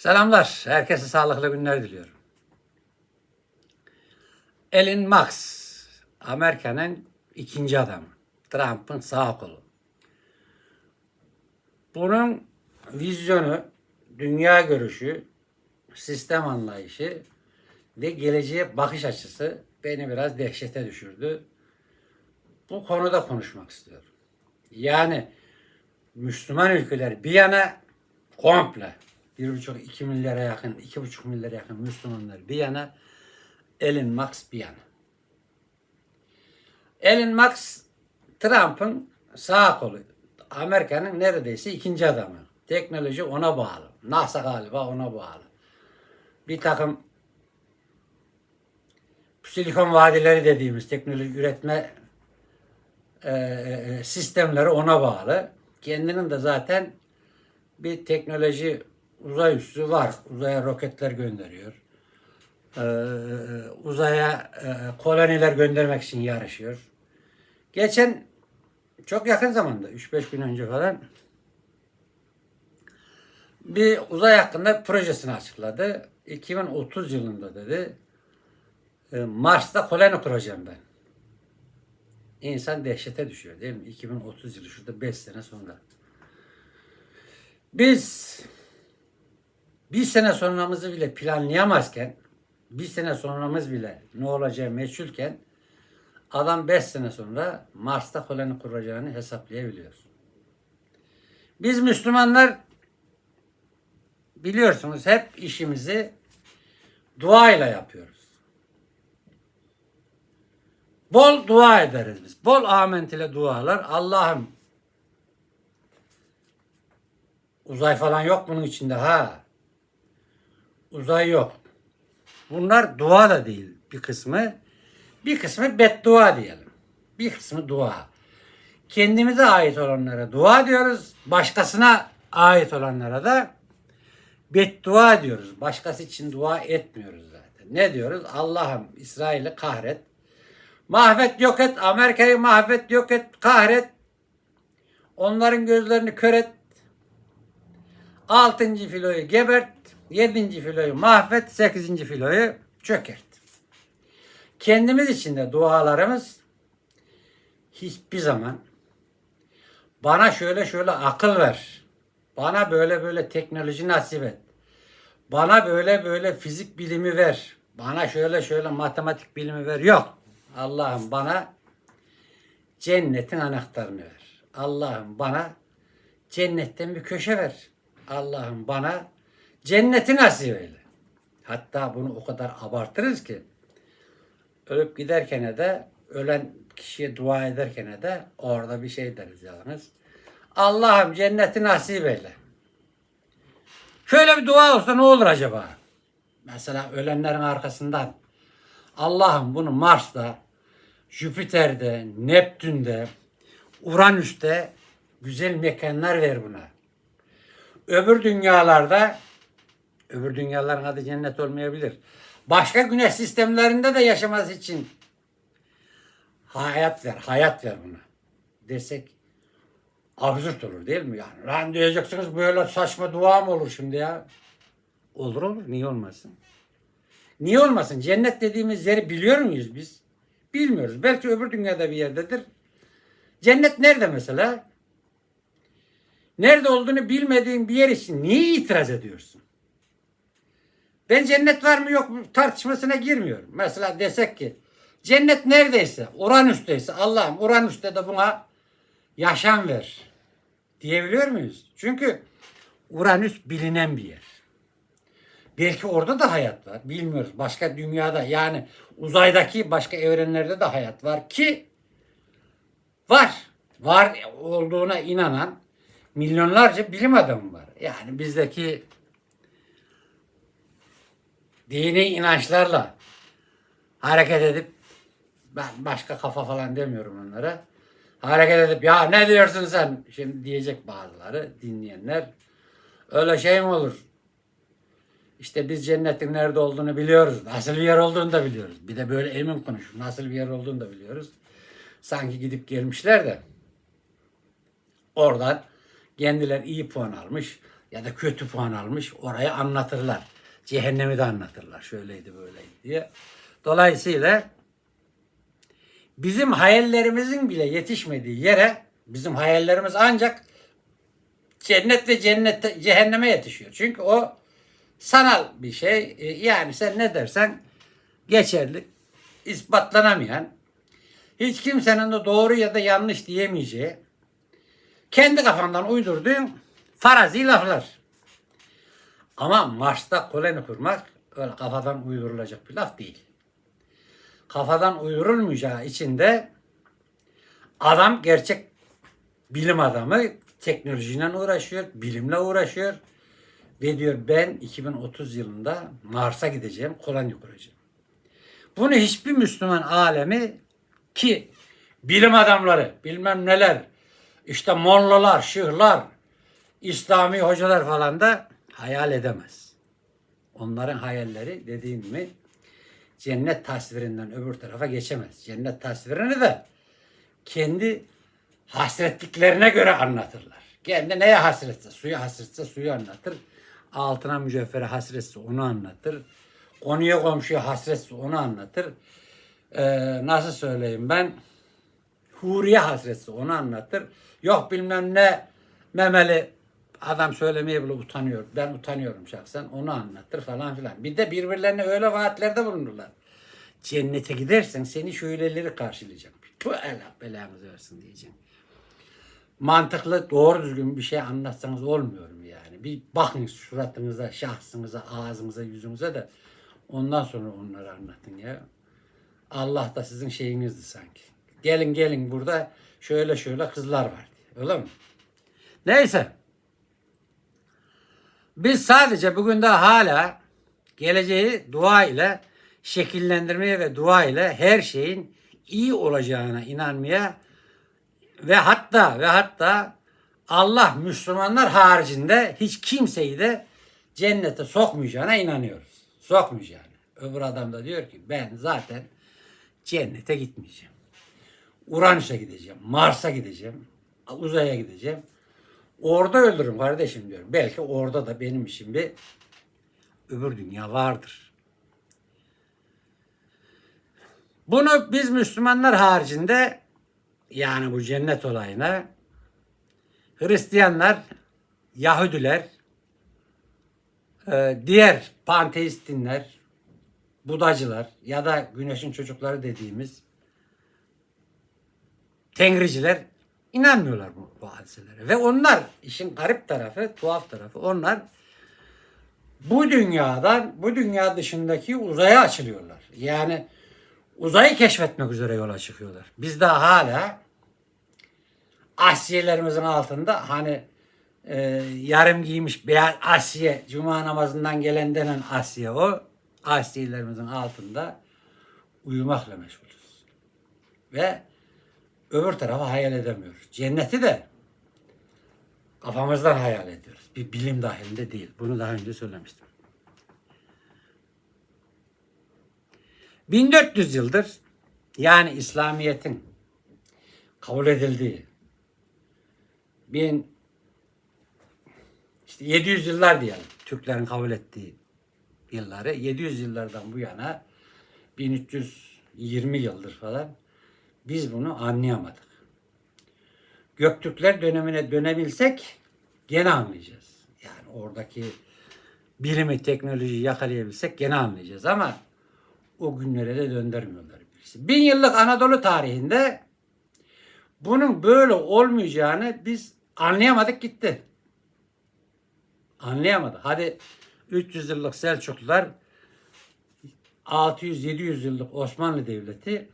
Selamlar. Herkese sağlıklı günler diliyorum. Elon Musk, Amerika'nın ikinci adamı. Trump'ın sağ kolu. Bunun vizyonu, dünya görüşü, sistem anlayışı ve geleceğe bakış açısı beni biraz dehşete düşürdü. Bu konuda konuşmak istiyorum. Yani Müslüman ülkeler bir yana komple bir buçuk iki milyara yakın, iki buçuk milyara yakın Müslümanlar bir yana, Elon Musk bir yana. Elon Musk Trump'ın sağ kolu. Amerika'nın neredeyse ikinci adamı. Teknoloji ona bağlı. NASA galiba ona bağlı. Bir takım silikon vadileri dediğimiz teknoloji üretme e, e, sistemleri ona bağlı. Kendinin de zaten bir teknoloji uzay üssü var. Uzaya roketler gönderiyor. Ee, uzaya e, koloniler göndermek için yarışıyor. Geçen çok yakın zamanda 3-5 gün önce falan bir uzay hakkında projesini açıkladı. 2030 yılında dedi e, Mars'ta koloni kuracağım ben. İnsan dehşete düşüyor değil mi? 2030 yılı şurada 5 sene sonra. Biz bir sene sonramızı bile planlayamazken, bir sene sonramız bile ne olacağı meçhulken adam 5 sene sonra Mars'ta koloni kuracağını hesaplayabiliyor. Biz Müslümanlar biliyorsunuz hep işimizi duayla yapıyoruz. Bol dua ederiz biz. Bol amentile dualar. Allah'ım uzay falan yok bunun içinde ha. Uzay yok. Bunlar dua da değil bir kısmı. Bir kısmı beddua diyelim. Bir kısmı dua. Kendimize ait olanlara dua diyoruz. Başkasına ait olanlara da beddua diyoruz. Başkası için dua etmiyoruz zaten. Ne diyoruz? Allah'ım İsrail'i kahret. Mahvet yok et. Amerika'yı mahvet yok et. Kahret. Onların gözlerini kör et. Altıncı filoyu gebert. Yedinci filoyu mahvet. Sekizinci filoyu çökert. Kendimiz için de dualarımız hiçbir zaman bana şöyle şöyle akıl ver. Bana böyle böyle teknoloji nasip et. Bana böyle böyle fizik bilimi ver. Bana şöyle şöyle matematik bilimi ver. Yok. Allah'ım bana cennetin anahtarını ver. Allah'ım bana cennetten bir köşe ver. Allah'ım bana cenneti nasip eyle. Hatta bunu o kadar abartırız ki ölüp giderken de ölen kişiye dua ederken de orada bir şey deriz yalnız. Allah'ım cenneti nasip eyle. Şöyle bir dua olsa ne olur acaba? Mesela ölenlerin arkasından Allah'ım bunu Mars'ta, Jüpiter'de, Neptün'de, Uranüs'te güzel mekanlar ver buna. Öbür dünyalarda, öbür dünyaların adı cennet olmayabilir. Başka güneş sistemlerinde de yaşaması için hayat ver, hayat ver buna desek absürt olur değil mi yani? Lan diyeceksiniz böyle saçma dua mı olur şimdi ya? Olur olur, niye olmasın? Niye olmasın? Cennet dediğimiz yeri biliyor muyuz biz? Bilmiyoruz. Belki öbür dünyada bir yerdedir. Cennet nerede mesela? Nerede olduğunu bilmediğin bir yer için niye itiraz ediyorsun? Ben cennet var mı yok mu tartışmasına girmiyorum. Mesela desek ki cennet neredeyse, Uranüs'teyse Allah'ım Uranüs'te de buna yaşam ver diyebiliyor muyuz? Çünkü Uranüs bilinen bir yer. Belki orada da hayat var. Bilmiyoruz. Başka dünyada yani uzaydaki başka evrenlerde de hayat var ki var. Var olduğuna inanan milyonlarca bilim adamı var. Yani bizdeki dini inançlarla hareket edip ben başka kafa falan demiyorum onlara. Hareket edip ya ne diyorsun sen? Şimdi diyecek bazıları dinleyenler. Öyle şey mi olur? İşte biz cennetin nerede olduğunu biliyoruz. Nasıl bir yer olduğunu da biliyoruz. Bir de böyle emin konuş. Nasıl bir yer olduğunu da biliyoruz. Sanki gidip gelmişler de oradan kendiler iyi puan almış. ya da kötü puan almış orayı anlatırlar. Cehennemi de anlatırlar. Şöyleydi böyleydi diye. Dolayısıyla bizim hayallerimizin bile yetişmediği yere bizim hayallerimiz ancak cennet ve cennette cehenneme yetişiyor. Çünkü o sanal bir şey. E, Yani sen ne dersen geçerli, ispatlanamayan, hiç kimsenin de doğru ya da yanlış diyemeyeceği, kendi kafandan uydurduğun farazi laflar. Ama Mars'ta koloni kurmak öyle kafadan uydurulacak bir laf değil. Kafadan uydurulmayacağı için de adam gerçek bilim adamı teknolojiyle uğraşıyor, bilimle uğraşıyor ve diyor ben 2030 yılında Mars'a gideceğim, koloni kuracağım. Bunu hiçbir Müslüman alemi ki bilim adamları, bilmem neler, işte mollalar, şıhlar, İslami hocalar falan da hayal edemez. Onların hayalleri dediğim gibi cennet tasvirinden öbür tarafa geçemez. Cennet tasvirini de kendi hasretliklerine göre anlatırlar. Kendi neye hasretse, suya hasretse suyu anlatır. Altına mücevhere hasretse onu anlatır. Konuya komşuya hasretse onu anlatır. Ee, nasıl söyleyeyim ben? Huriye hasretse onu anlatır. Yok bilmem ne memeli adam söylemeye bile utanıyor. Ben utanıyorum şahsen. Onu anlatır falan filan. Bir de birbirlerine öyle vaatlerde bulunurlar. Cennete gidersen seni şöyleleri karşılayacak. Bu Allah belanızı versin diyeceğim. Mantıklı doğru düzgün bir şey anlatsanız olmuyor mu yani? Bir bakın suratınıza, şahsınıza, ağzınıza, yüzünüze de ondan sonra onları anlatın ya. Allah da sizin şeyinizdi sanki. Gelin gelin burada şöyle şöyle kızlar var. Öyle mi? Neyse. Biz sadece bugün de hala geleceği dua ile şekillendirmeye ve dua ile her şeyin iyi olacağına inanmaya ve hatta ve hatta Allah Müslümanlar haricinde hiç kimseyi de cennete sokmayacağına inanıyoruz. Sokmayacağını. Öbür adam da diyor ki ben zaten cennete gitmeyeceğim. Uranüs'e gideceğim. Mars'a gideceğim. Uzaya gideceğim. Orada öldürürüm kardeşim diyorum. Belki orada da benim için bir öbür dünya vardır. Bunu biz Müslümanlar haricinde yani bu cennet olayına Hristiyanlar, Yahudiler, e, diğer panteist dinler, Budacılar ya da güneşin çocukları dediğimiz Tengriciler inanmıyorlar bu, bu hadiselere. Ve onlar işin garip tarafı, tuhaf tarafı onlar bu dünyadan, bu dünya dışındaki uzaya açılıyorlar. Yani uzayı keşfetmek üzere yola çıkıyorlar. Biz daha hala Asiyelerimizin altında hani e, yarım giymiş beyaz Asiye cuma namazından gelen denen Asiye o Asiyelerimizin altında uyumakla meşgulüz. Ve öbür tarafı hayal edemiyoruz. Cenneti de kafamızdan hayal ediyoruz. Bir bilim dahilinde değil. Bunu daha önce söylemiştim. 1400 yıldır yani İslamiyet'in kabul edildiği bin işte 700 yıllar diyelim Türklerin kabul ettiği yılları 700 yıllardan bu yana 1320 yıldır falan biz bunu anlayamadık. Göktürkler dönemine dönebilsek gene anlayacağız. Yani oradaki bilimi, teknolojiyi yakalayabilsek gene anlayacağız ama o günlere de döndürmüyorlar birisi. Bin yıllık Anadolu tarihinde bunun böyle olmayacağını biz anlayamadık gitti. Anlayamadık. Hadi 300 yıllık Selçuklular 600-700 yıllık Osmanlı Devleti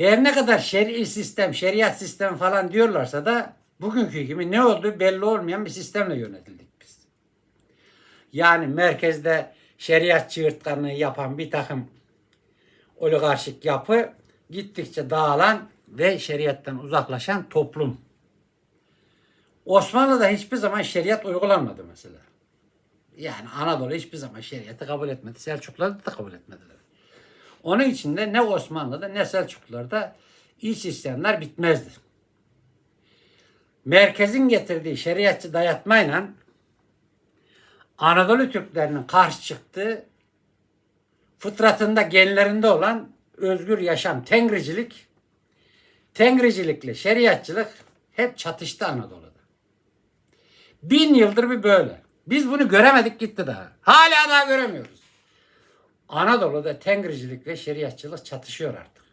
her ne kadar şer'i sistem, şeriat sistem falan diyorlarsa da bugünkü gibi ne olduğu belli olmayan bir sistemle yönetildik biz. Yani merkezde şeriat çığırtkanlığı yapan bir takım oligarşik yapı gittikçe dağılan ve şeriattan uzaklaşan toplum. Osmanlı'da hiçbir zaman şeriat uygulanmadı mesela. Yani Anadolu hiçbir zaman şeriatı kabul etmedi. Selçuklular da kabul etmediler. Onun için de ne Osmanlı'da ne Selçuklular'da iç isyanlar bitmezdi. Merkezin getirdiği şeriatçı dayatmayla Anadolu Türklerinin karşı çıktığı fıtratında genlerinde olan özgür yaşam, tengricilik, tengricilikle şeriatçılık hep çatıştı Anadolu'da. Bin yıldır bir böyle. Biz bunu göremedik gitti daha. Hala daha göremiyoruz. Anadolu'da tengricilik ve şeriatçılık çatışıyor artık.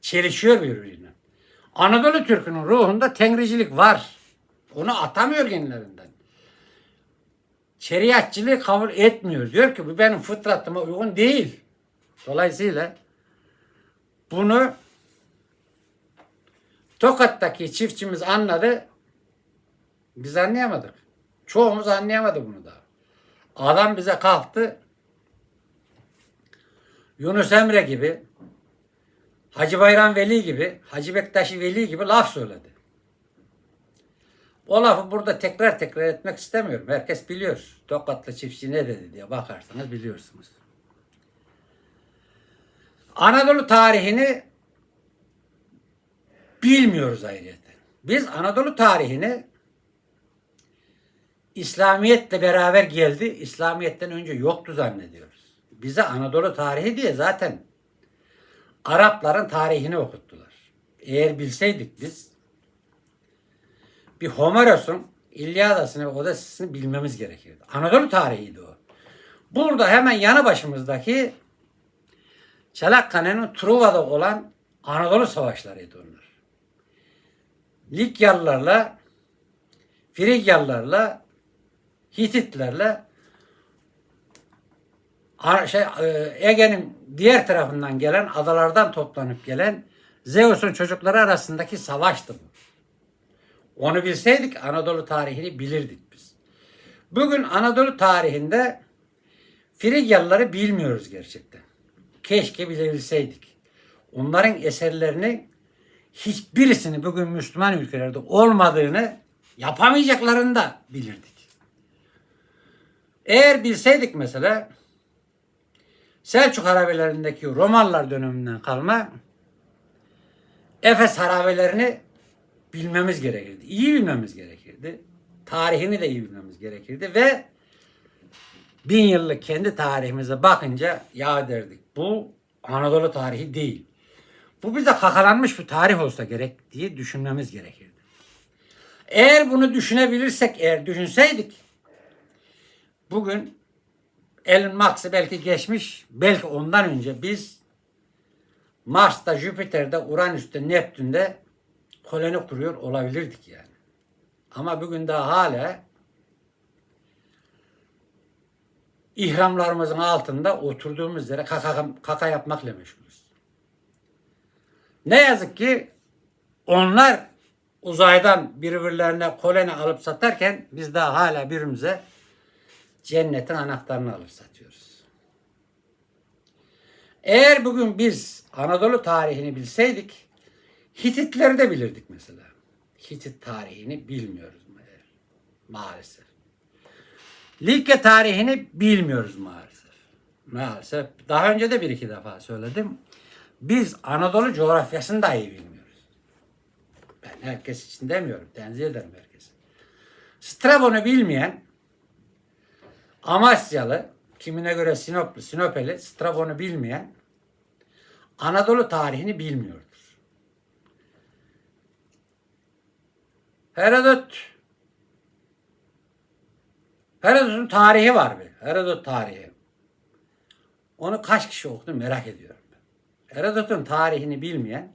Çelişiyor birbirine. Anadolu Türk'ünün ruhunda tengricilik var. Onu atamıyor genlerinden. Şeriatçılığı kabul etmiyor. Diyor ki bu benim fıtratıma uygun değil. Dolayısıyla bunu Tokat'taki çiftçimiz anladı. Biz anlayamadık. Çoğumuz anlayamadı bunu da. Adam bize kalktı. Yunus Emre gibi, Hacı Bayram Veli gibi, Hacı Bektaşi Veli gibi laf söyledi. O lafı burada tekrar tekrar etmek istemiyorum. Herkes biliyor. Tokatlı çiftçi ne dedi diye bakarsanız biliyorsunuz. Anadolu tarihini bilmiyoruz ayrıca. Biz Anadolu tarihini İslamiyetle beraber geldi. İslamiyetten önce yoktu zannediyoruz. Bize Anadolu tarihi diye zaten Arapların tarihini okuttular. Eğer bilseydik biz bir Homeros'un İlyadasını ve Odessa'sını bilmemiz gerekirdi. Anadolu tarihiydi o. Burada hemen yanı başımızdaki Çanakkale'nin Truva'da olan Anadolu savaşlarıydı onlar. Likyalılarla, Frigyalılarla, Hititlerle şey, e, Ege'nin diğer tarafından gelen adalardan toplanıp gelen Zeus'un çocukları arasındaki savaştı bu. Onu bilseydik Anadolu tarihini bilirdik biz. Bugün Anadolu tarihinde Frigyalıları bilmiyoruz gerçekten. Keşke bilebilseydik. Onların eserlerini hiçbirisini bugün Müslüman ülkelerde olmadığını yapamayacaklarını da bilirdik. Eğer bilseydik mesela Selçuk harabelerindeki Romalılar döneminden kalma Efes harabelerini bilmemiz gerekirdi. İyi bilmemiz gerekirdi. Tarihini de iyi bilmemiz gerekirdi ve bin yıllık kendi tarihimize bakınca ya derdik bu Anadolu tarihi değil. Bu bize kakalanmış bir tarih olsa gerek diye düşünmemiz gerekirdi. Eğer bunu düşünebilirsek, eğer düşünseydik bugün Elon Musk'ı belki geçmiş, belki ondan önce biz Mars'ta, Jüpiter'de, Uranüs'te, Neptün'de koloni kuruyor olabilirdik yani. Ama bugün daha hala ihramlarımızın altında oturduğumuz yere kaka, kaka yapmakla meşgulüz. Ne yazık ki onlar uzaydan birbirlerine koloni alıp satarken biz daha hala birbirimize cennetin anahtarını alıp satıyoruz. Eğer bugün biz Anadolu tarihini bilseydik Hititleri de bilirdik mesela. Hitit tarihini bilmiyoruz maalesef. Likya tarihini bilmiyoruz maalesef. Maalesef. Daha önce de bir iki defa söyledim. Biz Anadolu coğrafyasını da iyi bilmiyoruz. Ben herkes için demiyorum. Tenzih ederim herkese. Strabon'u bilmeyen Amasyalı, kimine göre Sinoplu, Sinopeli, Strabon'u bilmeyen Anadolu tarihini bilmiyordur. Herodot Herodot'un tarihi var bir. Herodot tarihi. Onu kaç kişi okudu merak ediyorum. Herodot'un tarihini bilmeyen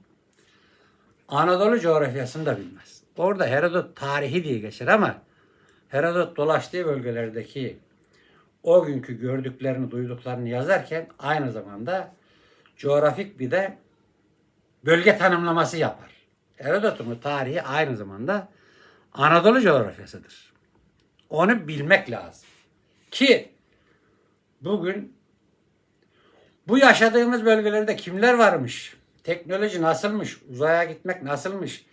Anadolu coğrafyasını da bilmez. Orada Herodot tarihi diye geçer ama Herodot dolaştığı bölgelerdeki o günkü gördüklerini, duyduklarını yazarken aynı zamanda coğrafik bir de bölge tanımlaması yapar. Herodot'un tarihi aynı zamanda Anadolu coğrafyasıdır. Onu bilmek lazım. Ki bugün bu yaşadığımız bölgelerde kimler varmış? Teknoloji nasılmış? Uzaya gitmek nasılmış?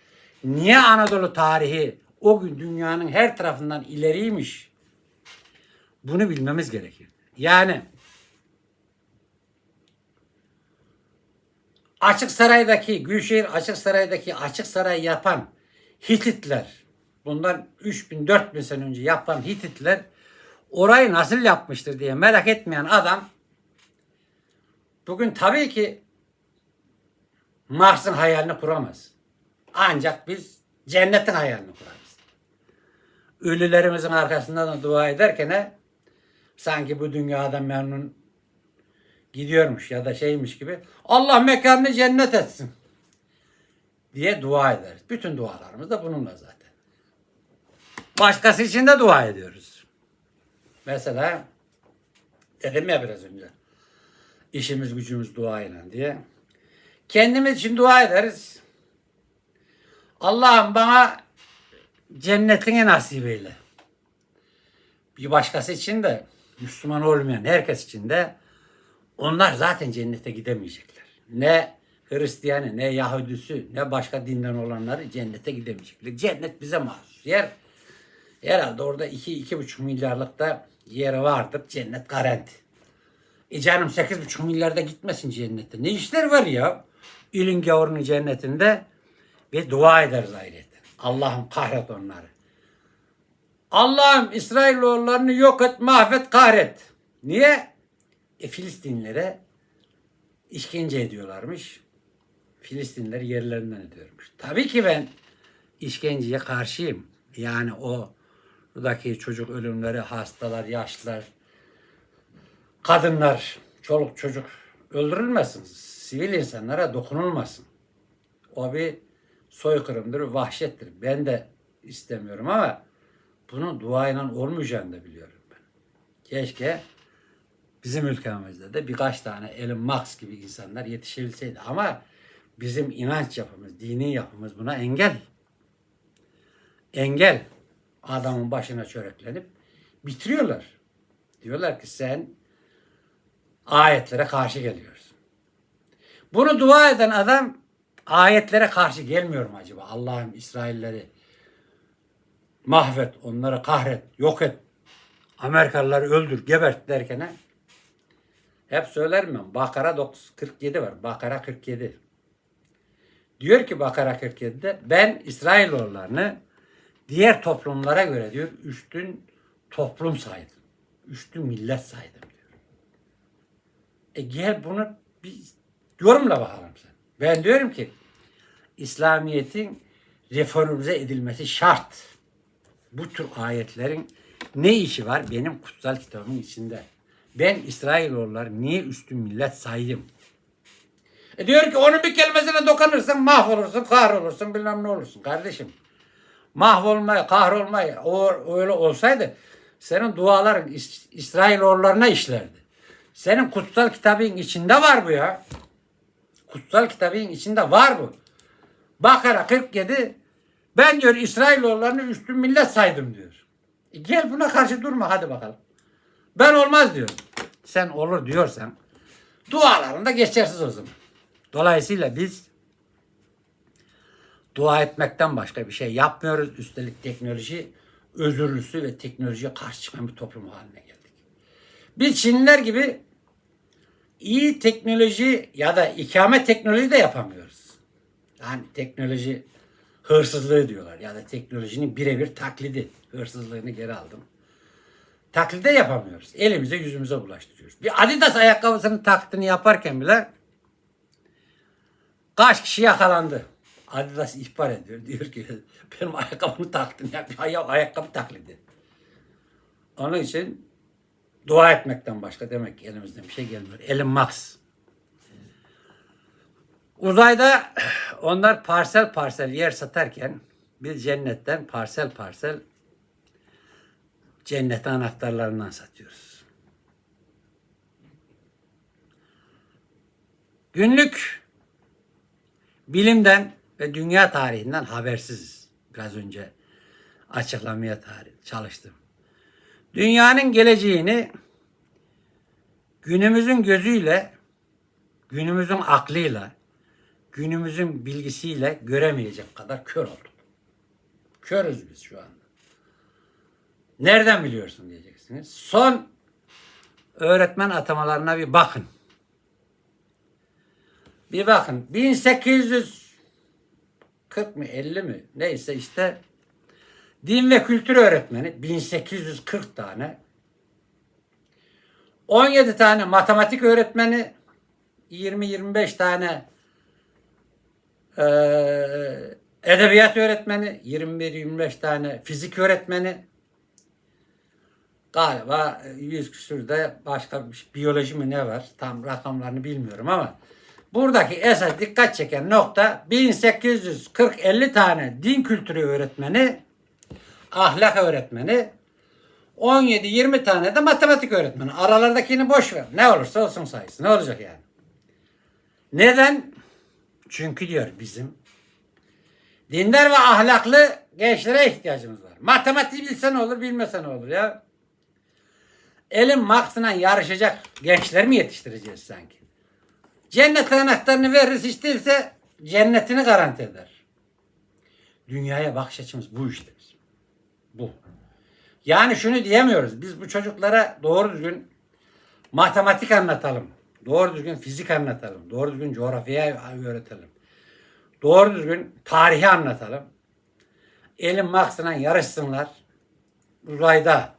Niye Anadolu tarihi o gün dünyanın her tarafından ileriymiş? Bunu bilmemiz gerekir. Yani Açık Saray'daki, Gülşehir Açık Saray'daki Açık Saray yapan Hititler, bundan 3000 4000 sene önce yapan Hititler orayı nasıl yapmıştır diye merak etmeyen adam bugün tabii ki Mars'ın hayalini kuramaz. Ancak biz cennetin hayalini kurarız. Ölülerimizin arkasından da dua ederken sanki bu dünyada memnun gidiyormuş ya da şeymiş gibi Allah mekanını cennet etsin diye dua ederiz. Bütün dualarımız da bununla zaten. Başkası için de dua ediyoruz. Mesela dedim ya biraz önce işimiz gücümüz duayla diye. Kendimiz için dua ederiz. Allah'ım bana cennetine nasip eyle. Bir başkası için de Müslüman olmayan herkes için de onlar zaten cennete gidemeyecekler. Ne Hristiyanı, ne Yahudisi, ne başka dinden olanları cennete gidemeyecekler. Cennet bize mahsus yer. Herhalde orada 2-2,5 milyarlık da yeri vardır. Cennet garanti. E canım 8,5 milyarda gitmesin cennete. Ne işler var ya? İlin gavurunun cennetinde ve dua ederiz ayrıca. Allah'ım kahret onları. Allah'ım İsrailoğullarını yok et, mahvet, kahret. Niye? E Filistinlere işkence ediyorlarmış. Filistinleri yerlerinden ediyormuş. Tabii ki ben işkenceye karşıyım. Yani o buradaki çocuk ölümleri, hastalar, yaşlılar, kadınlar, çoluk çocuk öldürülmesin. Sivil insanlara dokunulmasın. O bir soykırımdır, vahşettir. Ben de istemiyorum ama bunun duayla olmayacağını da biliyorum ben. Keşke bizim ülkemizde de birkaç tane Elon Musk gibi insanlar yetişebilseydi. Ama bizim inanç yapımız, dini yapımız buna engel. Engel. Adamın başına çöreklenip bitiriyorlar. Diyorlar ki sen ayetlere karşı geliyorsun. Bunu dua eden adam ayetlere karşı gelmiyor mu acaba? Allah'ım İsrailleri mahvet, onları kahret, yok et. Amerikalıları öldür, gebert derken he? hep söylerim ben. Bakara 9 47 var. Bakara 47. Diyor ki Bakara 47'de ben İsrailoğullarını diğer toplumlara göre diyor üstün toplum saydım. Üstün millet saydım diyor. E gel bunu bir yorumla bakalım sen. Ben diyorum ki İslamiyet'in reformize edilmesi şart. Bu tür ayetlerin ne işi var benim kutsal kitabımın içinde? Ben İsrailoğulları niye üstün millet saydım? E diyor ki onun bir kelimesine dokanırsan mahvolursun, kahrolursun, bilmem ne olursun kardeşim. Mahvolmaya, kahrolmaya o, öyle olsaydı senin duaların İs- İsrailoğullarına işlerdi. Senin kutsal kitabın içinde var bu ya. Kutsal kitabın içinde var bu. Bakara 47 ben diyor İsrailoğullarını üstün millet saydım diyor. E gel buna karşı durma hadi bakalım. Ben olmaz diyor. Sen olur diyorsan dualarında geçersiz o zaman. Dolayısıyla biz dua etmekten başka bir şey yapmıyoruz. Üstelik teknoloji özürlüsü ve teknolojiye karşı çıkan bir toplum haline geldik. Biz Çinliler gibi iyi teknoloji ya da ikame teknoloji de yapamıyoruz. Yani teknoloji hırsızlığı diyorlar ya da teknolojinin birebir taklidi hırsızlığını geri aldım. Taklide yapamıyoruz. Elimize yüzümüze bulaştırıyoruz. Bir Adidas ayakkabısının taklidini yaparken bile kaç kişi yakalandı. Adidas ihbar ediyor. Diyor ki benim ayakkabımı taktın ya. Ay- Ayakkabı taklidi. Onun için dua etmekten başka demek ki elimizden bir şey gelmiyor. Elin Max. Uzayda onlar parsel parsel yer satarken biz cennetten parsel parsel cennetin anahtarlarından satıyoruz. Günlük bilimden ve dünya tarihinden habersiziz. Biraz önce açıklamaya tarih, çalıştım. Dünyanın geleceğini günümüzün gözüyle, günümüzün aklıyla, günümüzün bilgisiyle göremeyecek kadar kör olduk. Körüz biz şu anda. Nereden biliyorsun diyeceksiniz. Son öğretmen atamalarına bir bakın. Bir bakın. 1840 mı 50 mi neyse işte din ve kültür öğretmeni 1840 tane 17 tane matematik öğretmeni, 20-25 tane eee, edebiyat öğretmeni, 21-25 tane fizik öğretmeni, galiba 100 küsür de başka bir biyoloji mi ne var? Tam rakamlarını bilmiyorum ama buradaki esas dikkat çeken nokta 1840-50 tane din kültürü öğretmeni, ahlak öğretmeni, 17-20 tane de matematik öğretmeni. Aralardakini boş ver. Ne olursa olsun sayısı. Ne olacak yani? Neden? Çünkü diyor bizim dindar ve ahlaklı gençlere ihtiyacımız var. Matematiği bilsen olur, bilmesen olur ya. Elin maksına yarışacak gençler mi yetiştireceğiz sanki? Cennet anahtarını veririz hiç değilse cennetini garanti eder. Dünyaya bakış açımız bu işte bizim. Bu. Yani şunu diyemiyoruz. Biz bu çocuklara doğru düzgün matematik anlatalım. Doğru düzgün fizik anlatalım. Doğru düzgün coğrafya öğretelim. Doğru düzgün tarihi anlatalım. Elin maksına yarışsınlar. Uzayda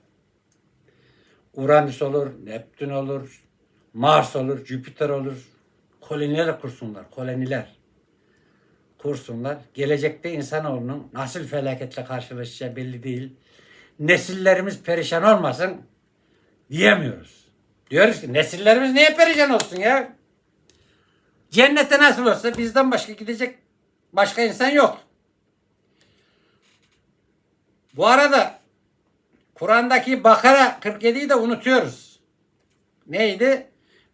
Uranüs olur, Neptün olur, Mars olur, Jüpiter olur. Koloniler kursunlar, koloniler kursunlar. Gelecekte insanoğlunun nasıl felaketle karşılaşacağı belli değil. Nesillerimiz perişan olmasın diyemiyoruz. Diyoruz ki nesillerimiz niye perişan olsun ya? Cennete nasıl olsa bizden başka gidecek başka insan yok. Bu arada Kur'an'daki Bakara 47'yi de unutuyoruz. Neydi?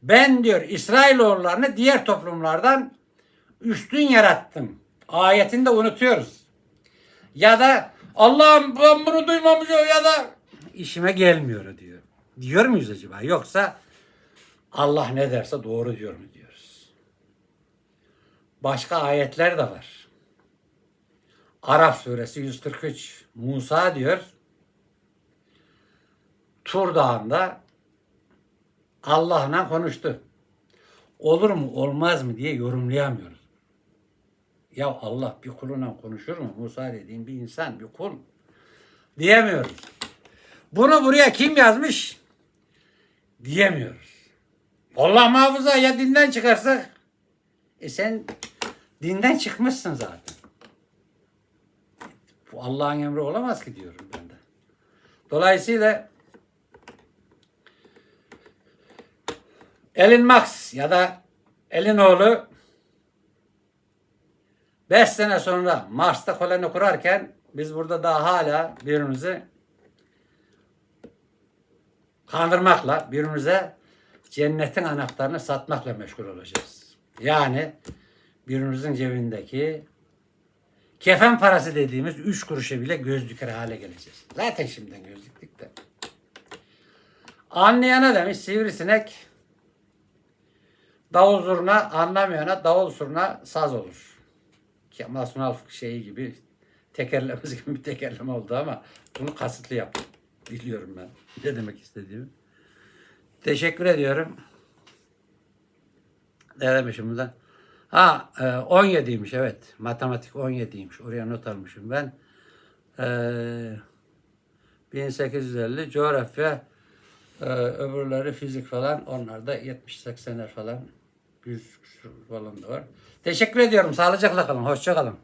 Ben diyor İsrailoğullarını diğer toplumlardan üstün yarattım. Ayetini de unutuyoruz. Ya da Allah'ım ben bunu duymamışım ya da işime gelmiyor diyor. Diyor muyuz acaba? Yoksa Allah ne derse doğru diyor mu diyoruz. Başka ayetler de var. Araf suresi 143. Musa diyor Tur Dağı'nda Allah'la konuştu. Olur mu olmaz mı diye yorumlayamıyoruz. Ya Allah bir kuluna konuşur mu? Musa dediğin bir insan, bir kul. Diyemiyoruz. Bunu buraya kim yazmış? Diyemiyoruz. Allah muhafaza ya dinden çıkarsak e sen dinden çıkmışsın zaten. Bu Allah'ın emri olamaz ki diyorum ben de. Dolayısıyla Elin Max ya da Elin oğlu 5 sene sonra Mars'ta koloni kurarken biz burada daha hala birbirimizi kandırmakla, birbirimize cennetin anahtarını satmakla meşgul olacağız. Yani birbirimizin cebindeki kefen parası dediğimiz 3 kuruşa bile göz diker hale geleceğiz. Zaten şimdiden göz diktik de. Anlayana demiş sivrisinek davul zurna anlamayana davul zurna saz olur. Kemal Sunal şeyi gibi tekerlemesi gibi bir tekerleme oldu ama bunu kasıtlı yaptım. Biliyorum ben ne demek istediğimi. Teşekkür ediyorum. Ne demişim burada? Ha e, 17'ymiş evet. Matematik 17'ymiş. Oraya not almışım ben. E, 1850 coğrafya e, öbürleri fizik falan onlar da 70-80'ler falan 100 küsur falan da var. Teşekkür ediyorum. Sağlıcakla kalın. Hoşça kalın.